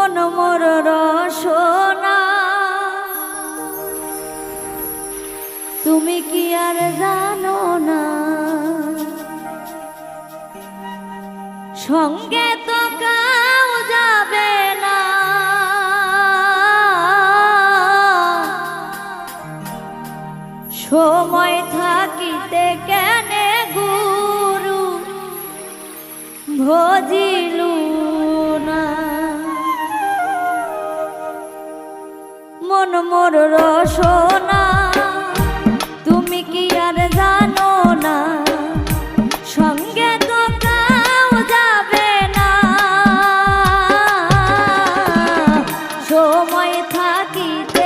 জীবন মর রসনা। তুমি কি আর জানো না? সঙ্গে তো কাউ যাবে না। সময় থাকিতে কেন গুরু? ভজিলু মন মোর রসনা? তুমি কি আর জানো না? সঙ্গে তো কাউ যাবে না। সময় থাকিতে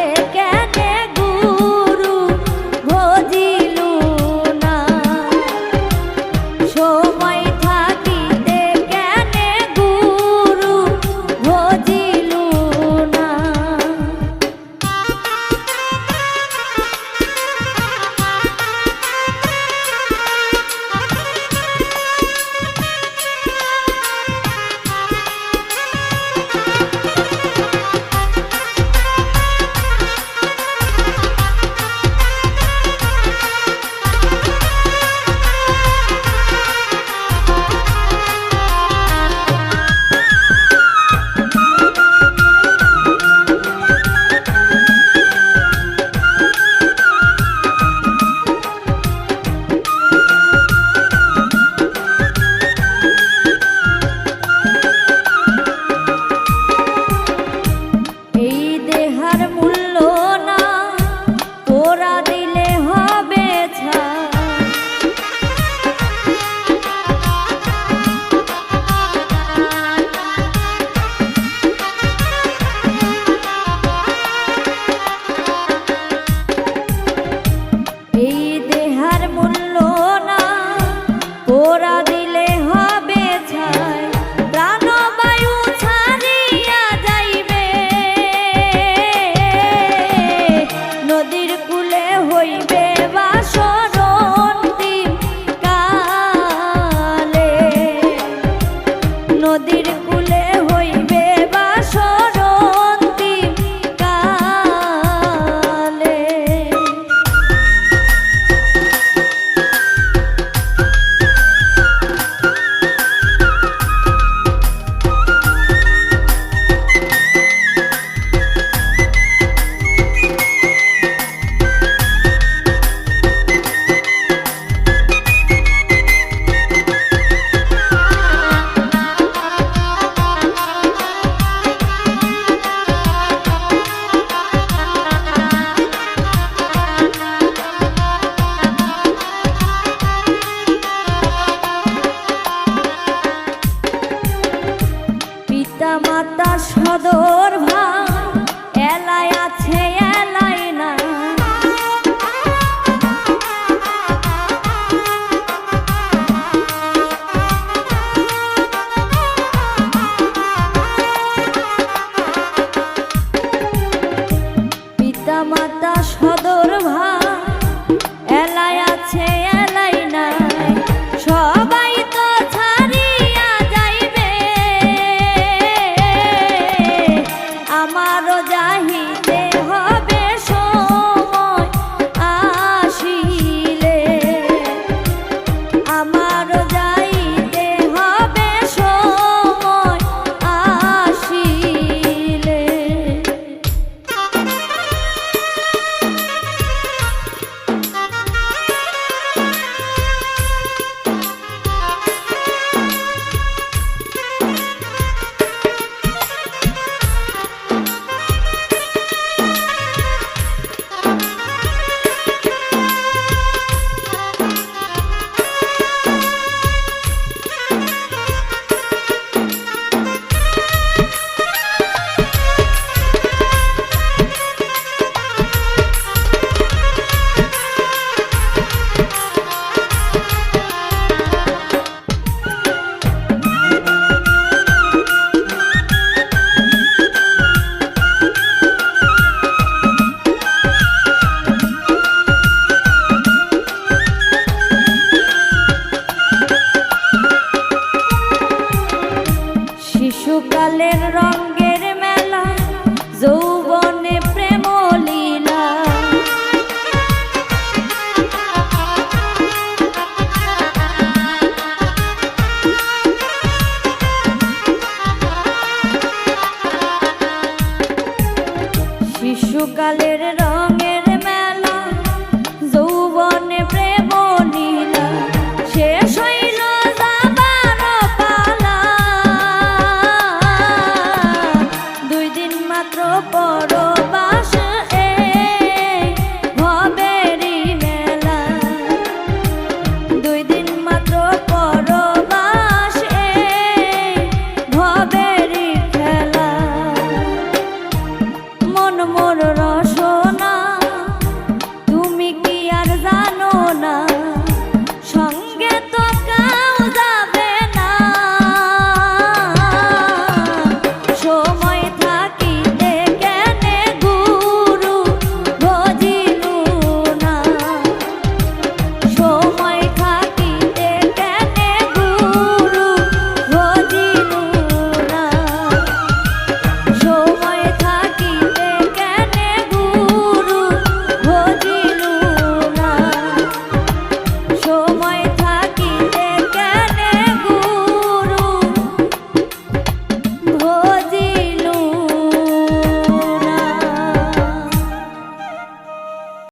শিশুকালের রঙে